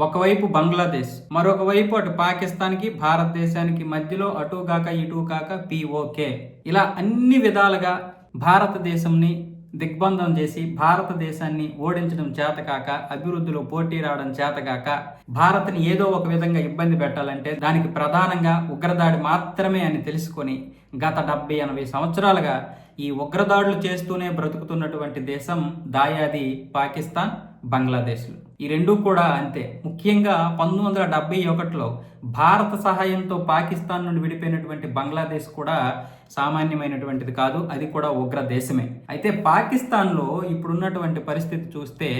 ఒకవైపు బంగ్లాదేశ్ మరొక వైపు అటు పాకిస్తాన్కి భారతదేశానికి మధ్యలో అటు కాక ఇటు కాక పిఓకే ఇలా అన్ని విధాలుగా భారతదేశంని దిగ్బంధం చేసి భారతదేశాన్ని ఓడించడం చేతకాక అభివృద్ధిలో పోటీ రావడం చేతకాక భారత్ని ఏదో ఒక విధంగా ఇబ్బంది పెట్టాలంటే దానికి ప్రధానంగా ఉగ్రదాడి మాత్రమే అని తెలుసుకొని గత డెబ్బై ఎనభై సంవత్సరాలుగా ఈ ఉగ్రదాడులు చేస్తూనే బ్రతుకుతున్నటువంటి దేశం దాయాది పాకిస్తాన్ బంగ్లాదేశ్లు. ఈ రెండూ కూడా అంతే. ముఖ్యంగా పంతొమ్మిది వందల డెబ్బై ఒకటిలో భారత సహాయంతో పాకిస్తాన్ నుండి విడిపోయినటువంటి బంగ్లాదేశ్ కూడా సామాన్యమైనటువంటిది కాదు అది కూడా ఉగ్ర దేశమే. అయితే పాకిస్తాన్లో ఇప్పుడున్నటువంటి పరిస్థితి చూస్తే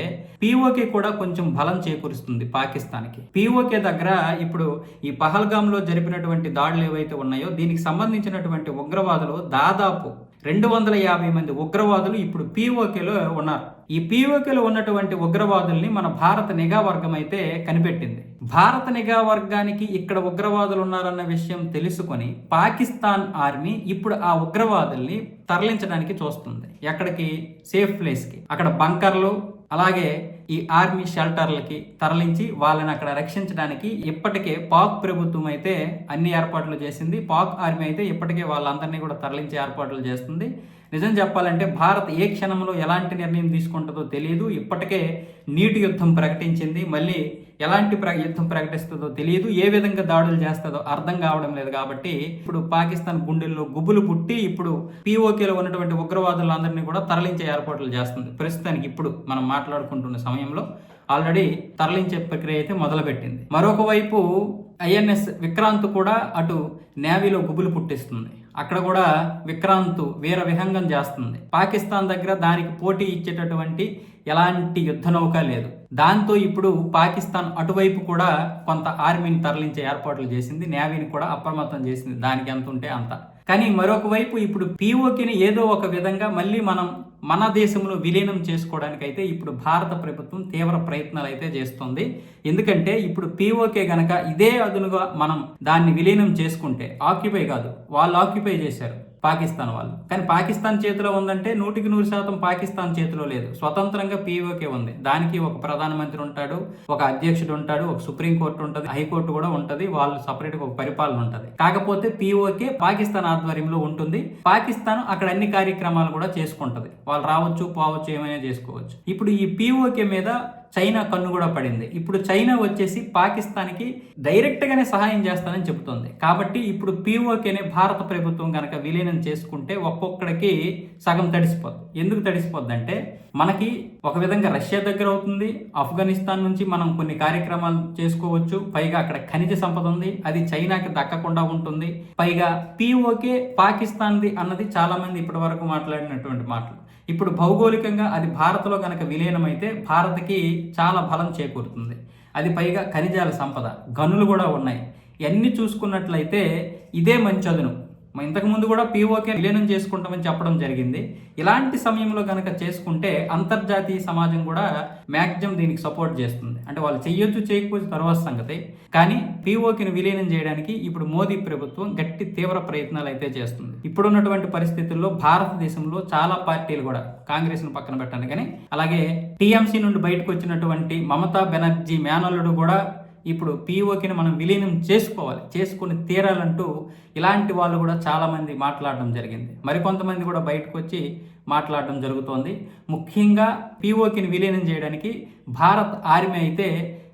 పీఓకే కూడా కొంచెం బలం చేకూరుస్తుంది పాకిస్తాన్కి. పీఓకే దగ్గర ఇప్పుడు ఈ పహల్గామ్లో జరిపినటువంటి దాడులు ఏవైతే ఉన్నాయో దీనికి సంబంధించినటువంటి ఉగ్రవాదులు దాదాపు రెండు వందల యాభై మంది ఉగ్రవాదులు ఇప్పుడు పీఓకేలో ఉన్నారు. ఈ పీఓకేలో ఉన్నటువంటి ఉగ్రవాదుల్ని మన భారత నిఘా వర్గం అయితే కనిపెట్టింది. భారత నిఘా వర్గానికి ఇక్కడ ఉగ్రవాదులు ఉన్నారన్న విషయం తెలుసుకొని పాకిస్తాన్ ఆర్మీ ఇప్పుడు ఆ ఉగ్రవాదుల్ని తరలించడానికి చూస్తుంది. ఎక్కడికి? సేఫ్ ప్లేస్కి. అక్కడ బంకర్లు అలాగే ఈ ఆర్మీ షెల్టర్లకి తరలించి వాళ్ళని అక్కడ రక్షించడానికి ఇప్పటికే పాక్ ప్రభుత్వం అయితే అన్ని ఏర్పాట్లు చేసింది. పాక్ ఆర్మీ అయితే ఇప్పటికే వాళ్ళందరినీ కూడా తరలించే ఏర్పాట్లు చేస్తుంది. నిజం చెప్పాలంటే భారత్ ఏ క్షణంలో ఎలాంటి నిర్ణయం తీసుకుంటుందో తెలియదు. ఇప్పటికే నీటి యుద్ధం ప్రకటించింది. మళ్ళీ ఎలాంటి ప్ర యుద్ధం ప్రకటిస్తుందో తెలియదు. ఏ విధంగా దాడులు చేస్తుందో అర్థం కావడం లేదు కాబట్టి ఇప్పుడు పాకిస్తాన్ గుండెల్లో గుబులు పుట్టి ఇప్పుడు పీఓకేలో ఉన్నటువంటి ఉగ్రవాదులందరినీ కూడా తరలించే ఏర్పాట్లు చేస్తుంది. ప్రస్తుతానికి ఇప్పుడు మనం మాట్లాడుకుంటున్న సమయంలో ఆల్రెడీ తరలించే ప్రక్రియ అయితే మొదలుపెట్టింది. మరొక వైపు ఐఎన్ఎస్ విక్రాంత్ కూడా అటు నేవీలో గుబులు పుట్టిస్తుంది. అక్కడ కూడా విక్రాంత్ వీర విహంగం చేస్తుంది. పాకిస్తాన్ దగ్గర దానికి పోటీ ఇచ్చేటటువంటి ఎలాంటి యుద్ధ నౌక లేదు. దాంతో ఇప్పుడు పాకిస్తాన్ అటువైపు కూడా కొంత ఆర్మీని తరలించే ఏర్పాట్లు చేసింది నేవీని కూడా అప్రమత్తం చేసింది. దానికి ఎంత ఉంటే అంత. కానీ మరొక వైపు ఇప్పుడు పీఓకేని ఏదో ఒక విధంగా మళ్ళీ మనం మన దేశంలో విలీనం చేసుకోవడానికి అయితే ఇప్పుడు భారత ప్రభుత్వం తీవ్ర ప్రయత్నాలు అయితే చేస్తుంది. ఎందుకంటే ఇప్పుడు పీఓకే గనక ఇదే అదునుగా మనం దాన్ని విలీనం చేసుకుంటే ఆక్యుపై కాదు వాళ్ళు ఆక్యుపై చేశారు. పాకిస్తాన్ వాళ్ళు. కానీ పాకిస్తాన్ చేతిలో ఉందంటే నూటికి నూరు శాతం పాకిస్తాన్ చేతిలో లేదు. స్వతంత్రంగా పీఓకే ఉంది. దానికి ఒక ప్రధానమంత్రి ఉంటాడు ఒక అధ్యక్షుడు ఉంటాడు ఒక సుప్రీంకోర్టు ఉంటుంది హైకోర్టు కూడా ఉంటుంది వాళ్ళు సపరేట్ ఒక పరిపాలన ఉంటుంది. కాకపోతే పీఓకే పాకిస్తాన్ ఆధ్వర్యంలో ఉంటుంది. పాకిస్తాన్ అక్కడ అన్ని కార్యక్రమాలు కూడా చేసుకుంటది. వాళ్ళు రావచ్చు పోవచ్చు ఏమైనా చేసుకోవచ్చు. ఇప్పుడు ఈ పీఓకే మీద చైనా కన్ను కూడా పడింది. ఇప్పుడు చైనా వచ్చేసి పాకిస్తాన్కి డైరెక్ట్గానే సహాయం చేస్తానని చెబుతోంది. కాబట్టి ఇప్పుడు పీఓకేనే భారత ప్రభుత్వం కనుక విలీనం చేసుకుంటే ఒక్కొక్కడికి సగం తడిసిపోద్ది. ఎందుకు తడిసిపోద్ది అంటే మనకి ఒక విధంగా రష్యా దగ్గర అవుతుంది. ఆఫ్ఘనిస్తాన్ నుంచి మనం కొన్ని కార్యక్రమాలు చేసుకోవచ్చు. పైగా అక్కడ ఖనిజ సంపద ఉంది. అది చైనాకి దక్కకుండా ఉంటుంది. పైగా పీఓకే పాకిస్తాన్ది అన్నది చాలామంది ఇప్పటి వరకు మాట్లాడినటువంటి మాటలు. ఇప్పుడు భౌగోళికంగా అది భారత్లో కనుక విలీనమైతే భారత్కి చాలా బలం చేకూరుతుంది. అది పైగా ఖనిజాల సంపద గనులు కూడా ఉన్నాయి. ఇవన్నీ చూసుకున్నట్లయితే ఇదే మంచి అదును ఇంతకుముందు కూడా పీఓకే విలీనం చేసుకుంటామని చెప్పడం జరిగింది. ఇలాంటి సమయంలో కనుక చేసుకుంటే అంతర్జాతీయ సమాజం కూడా మ్యాక్సిమం దీనికి సపోర్ట్ చేస్తుంది. అంటే వాళ్ళు చెయ్యొచ్చు చేయకపోతే తర్వాత సంగతి. కానీ పీఓకేని విలీనం చేయడానికి ఇప్పుడు మోదీ ప్రభుత్వం గట్టి తీవ్ర ప్రయత్నాలు అయితే చేస్తుంది. ఇప్పుడున్నటువంటి పరిస్థితుల్లో భారతదేశంలో చాలా పార్టీలు కూడా కాంగ్రెస్ను పక్కన పెట్టాను కానీ అలాగే టీఎంసీ నుండి బయటకు వచ్చినటువంటి మమతా బెనర్జీ మేనల్లుడు కూడా ఇప్పుడు పీఓకిని మనం విలీనం చేసుకోవాలి. చేసుకుని తీరాలంటూ ఇలాంటి వాళ్ళు కూడా చాలామంది మాట్లాడడం జరిగింది. మరికొంతమంది కూడా బయటకు వచ్చి మాట్లాడడం జరుగుతోంది. ముఖ్యంగా పీఓకిని విలీనం చేయడానికి భారత్ ఆర్మీ అయితే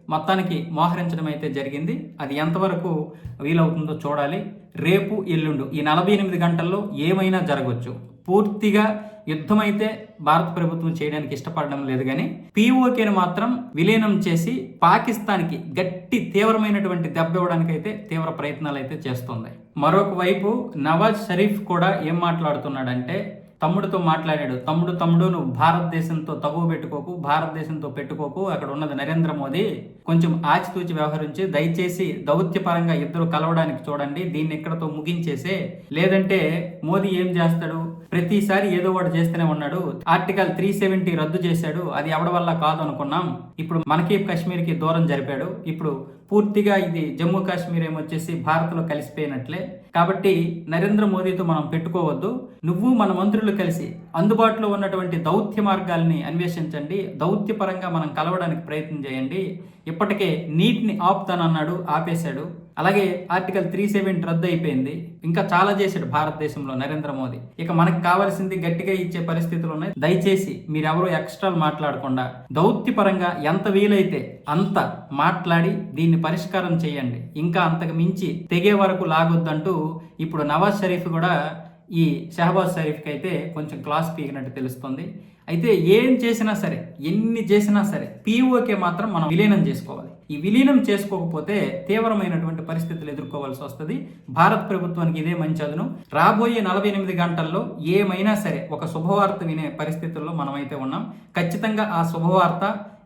మొత్తానికి మోహరించడం అయితే జరిగింది. అది ఎంతవరకు వీలవుతుందో చూడాలి. రేపు ఎల్లుండు ఈ నలభై ఎనిమిది గంటల్లో ఏమైనా జరగవచ్చు పూర్తిగా యుద్ధం అయితే భారత ప్రభుత్వం చేయడానికి ఇష్టపడడం లేదు కానీ పీఓకేను మాత్రం విలీనం చేసి పాకిస్తాన్కి గట్టి తీవ్రమైనటువంటి దెబ్బ ఇవ్వడానికి అయితే తీవ్ర ప్రయత్నాలు అయితే చేస్తుంది. మరొక వైపు నవాజ్ షరీఫ్ కూడా ఏం మాట్లాడుతున్నాడంటే తమ్ముడితో మాట్లాడాడు తమ్ముడు తమ్ముడు నువ్వు భారతదేశంతో తగువ పెట్టుకోకు భారతదేశంతో పెట్టుకోకు అక్కడ ఉన్నది నరేంద్ర మోదీ. కొంచెం ఆచితూచి వ్యవహరించి దయచేసి దౌత్యపరంగా ఇద్దరు కలవడానికి చూడండి దీన్ని ఇక్కడతో ముగించేసే? లేదంటే మోదీ ఏం చేస్తాడు? ప్రతిసారి ఏదో ఒకటి చేస్తూనే ఉన్నాడు. ఆర్టికల్ త్రీ సెవెంటీ రద్దు చేశాడు. అది ఎవడి వల్ల కాదు అనుకున్నాం. ఇప్పుడు మనకి కాశ్మీర్కి దూరం జరిపాడు. ఇప్పుడు పూర్తిగా ఇది జమ్మూ కాశ్మీర్ ఏమొచ్చేసి భారత్లో కలిసిపోయినట్లే. కాబట్టి నరేంద్ర మోదీతో మనం పెట్టుకోవద్దు. నువ్వు మన మంత్రులు కలిసి అందుబాటులో ఉన్నటువంటి దౌత్య మార్గాల్ని అన్వేషించండి. దౌత్యపరంగా మనం కలవడానికి ప్రయత్నం చేయండి. ఇప్పటికే నీటిని ఆపుతానన్నాడు ఆపేశాడు. అలాగే ఆర్టికల్ త్రీ సెవెంటీ రద్దు అయిపోయింది ఇంకా చాలా చేశాడు భారతదేశంలో నరేంద్ర మోదీ. ఇక మనకు కావాల్సింది గట్టిగా ఇచ్చే పరిస్థితులు ఉన్నాయి. దయచేసి మీరెవరూ ఎక్స్ట్రాలు మాట్లాడకుండా దౌత్యపరంగా ఎంత వీలైతే అంత మాట్లాడి దీన్ని పరిష్కారం చేయండి. ఇంకా అంతకు మించి తెగే వరకు లాగొద్దంటూ ఇప్పుడు నవాజ్ షరీఫ్ కూడా ఈ షహబాజ్ షరీఫ్కి అయితే కొంచెం క్లాస్ పీకినట్టు తెలుస్తుంది. అయితే ఏం చేసినా సరే ఎన్ని చేసినా సరే పీఓకే మాత్రం మనం విలీనం చేసుకోవాలి. ఈ విలీనం చేసుకోకపోతే తీవ్రమైనటువంటి పరిస్థితులు ఎదుర్కోవాల్సి వస్తుంది. భారత ప్రభుత్వానికి ఇదే మంచి అదును. రాబోయే నలభై ఎనిమిది గంటల్లో ఏమైనా సరే ఒక శుభవార్త వినే పరిస్థితుల్లో మనమైతే ఉన్నాం. ఖచ్చితంగా ఆ శుభవార్త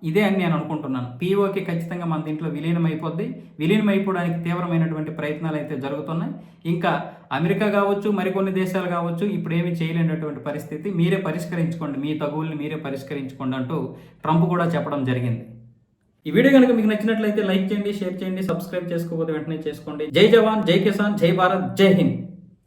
ఇదే అని నేను అనుకుంటున్నాను. పీఓకి ఖచ్చితంగా మన దీంట్లో విలీనం అయిపోద్ది విలీనం అయిపోవడానికి తీవ్రమైనటువంటి ప్రయత్నాలు అయితే జరుగుతున్నాయి. ఇంకా అమెరికా కావచ్చు మరికొన్ని దేశాలు కావచ్చు ఇప్పుడు చేయలేనటువంటి పరిస్థితి. మీరే పరిష్కరించుకోండి మీ తగువుల్ని మీరే పరిష్కరించుకోండి అంటూ ట్రంప్ కూడా చెప్పడం జరిగింది. ఈ వీడియో కనుక మీకు నచ్చినట్లయితే లైక్ చేయండి షేర్ చేయండి సబ్స్క్రైబ్ చేసుకోకపోతే వెంటనే చేసుకోండి. జై జవాన్ జై కిసాన్ జై భారత్ జై హింద్.